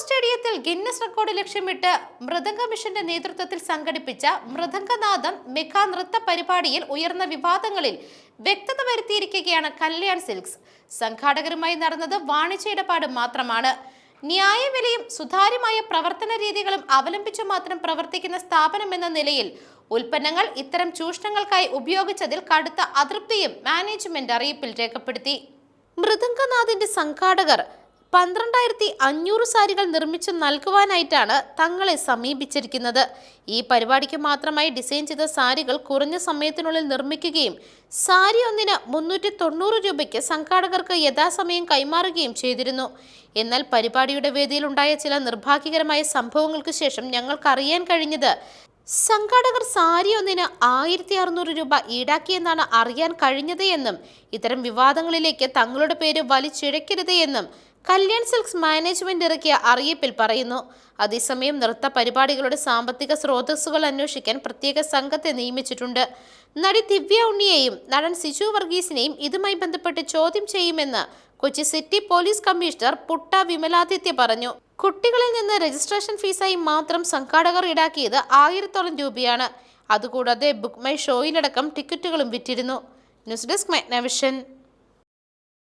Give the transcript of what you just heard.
സ്റ്റേഡിയത്തിൽ Guinness record ലക്ഷ്യമിട്ട് മൃദംഗ മിഷന്റെ നേതൃത്വത്തിൽ സംഘടിപ്പിച്ച മൃദംഗനാഥം മെഗാ നൃത്ത പരിപാടിയിൽ ഉയർന്ന വിവാദങ്ങളിൽ വ്യക്തത വരുത്തിയിരിക്കുകയാണ് കല്യാൺ സിൽക്സ്. സംഘാടകരുമായി നടന്നത് വാണിജ്യ ഇടപാട് മാത്രമാണ്. ന്യായവിലയും സുതാര്യമായ പ്രവർത്തന രീതികളും അവലംബിച്ചു മാത്രം പ്രവർത്തിക്കുന്ന സ്ഥാപനം എന്ന നിലയിൽ ഉൽപ്പന്നങ്ങൾ ഇത്തരം ചൂഷണങ്ങൾക്കായി ഉപയോഗിച്ചതിൽ കടുത്ത അതൃപ്തിയും മാനേജ്മെന്റ് അറിയിപ്പിൽ രേഖപ്പെടുത്തി. മൃദംഗനാഥിന്റെ സംഘാടകർ പന്ത്രണ്ടായിരത്തി അഞ്ഞൂറ് സാരികൾ നിർമ്മിച്ച് നൽകുവാനായിട്ടാണ് തങ്ങളെ സമീപിച്ചിരിക്കുന്നത്. ഈ പരിപാടിക്ക് മാത്രമായി ഡിസൈൻ ചെയ്ത സാരികൾ കുറഞ്ഞ സമയത്തിനുള്ളിൽ നിർമ്മിക്കുകയും സാരി ഒന്നിന് മുന്നൂറ്റി തൊണ്ണൂറ് രൂപയ്ക്ക് സംഘാടകർക്ക് യഥാസമയം കൈമാറുകയും ചെയ്തിരുന്നു. എന്നാൽ പരിപാടിയുടെ വേദിയിലുണ്ടായ ചില നിർഭാഗ്യകരമായ സംഭവങ്ങൾക്ക് ശേഷം ഞങ്ങൾക്കറിയാൻ കഴിഞ്ഞത് സംഘാടകർ സാരി ഒന്നിന് ആയിരത്തി അറുന്നൂറ് രൂപ ഈടാക്കിയെന്നാണ് അറിയാൻ കഴിഞ്ഞത് എന്നും ഇത്തരം വിവാദങ്ങളിലേക്ക് തങ്ങളുടെ പേര് വലിച്ചിഴക്കരുത് എന്നും കല്യാൺ സിൽക്സ് മാനേജ്മെന്റ് ഇറക്കിയ അറിയിപ്പിൽ പറയുന്നു അതേസമയം നൃത്ത പരിപാടികളുടെ സാമ്പത്തിക സ്രോതസ്സുകൾ അന്വേഷിക്കാൻ പ്രത്യേക സംഘത്തെ നിയമിച്ചിട്ടുണ്ട്. നടി ദിവ്യ ഉണ്ണിയെയും നടൻ സിജു വർഗീസിനെയും ഇതുമായി ബന്ധപ്പെട്ട് ചോദ്യം ചെയ്യുമെന്ന് Kochi city police commissioner Putta Vimaladitya പറഞ്ഞു. കുട്ടികളിൽ നിന്ന് രജിസ്ട്രേഷൻ ഫീസായി മാത്രം സംഘാടകർ ഈടാക്കിയത് ആയിരത്തോളം രൂപയാണ്. അതുകൂടാതെ ബുക്ക് മൈ ഷോയിലടക്കം ടിക്കറ്റുകളും വിറ്റിരുന്നു. News desk മെഗ്നവിഷൻ